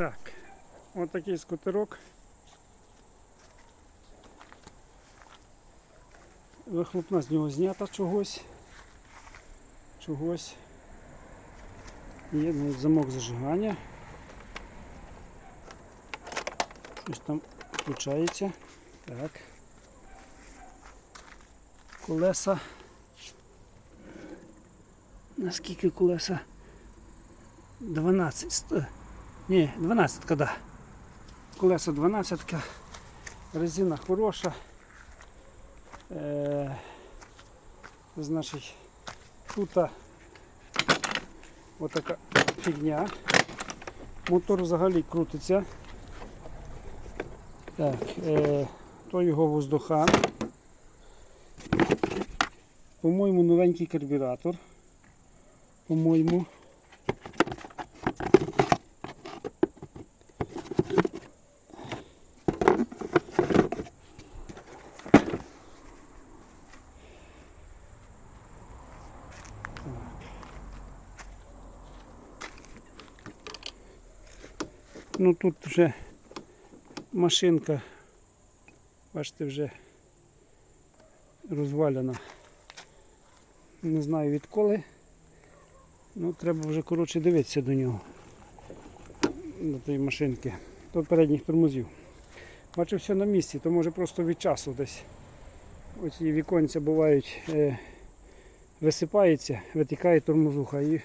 Так, от такий скутерок. Вихлопна з нього знята чогось. Чогось. Є навіть замок зажигання. Щось там включається. Так. Колеса. Наскільки колеса? 12. Ні, 12 да. Колеса 12, резина хороша. Е, значить, тут отака фігня. Мотор взагалі крутиться. Так, е, то його воздухан. По-моєму, новенький карбюратор. По-моєму. Ну тут вже машинка, бачите, вже розвалена. Не знаю відколи. Ну, треба вже коротше дивитися до нього. До тієї машинки. До передніх тормозів. Бачу все на місці, то може просто від часу десь. Оці віконця бувають, е, висипається, витікає тормозуха і.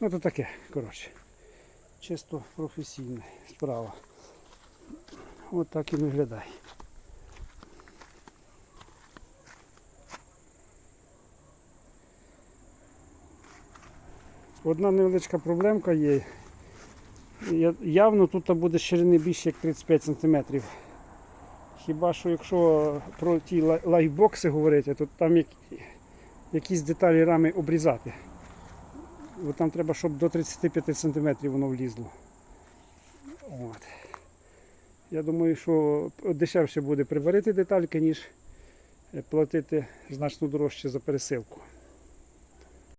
Ну то таке, коротше. Чисто професійна справа. От так і виглядає. Одна невеличка проблемка є. Явно тут буде ширини більше як 35 см. Хіба що якщо про ті лайфбокси говорити, то там як- якісь деталі рами обрізати. Бо там треба, щоб до 35 см воно влізло. От. Я думаю, що дешевше буде приварити детальки, ніж е, платити значно дорожче за пересилку.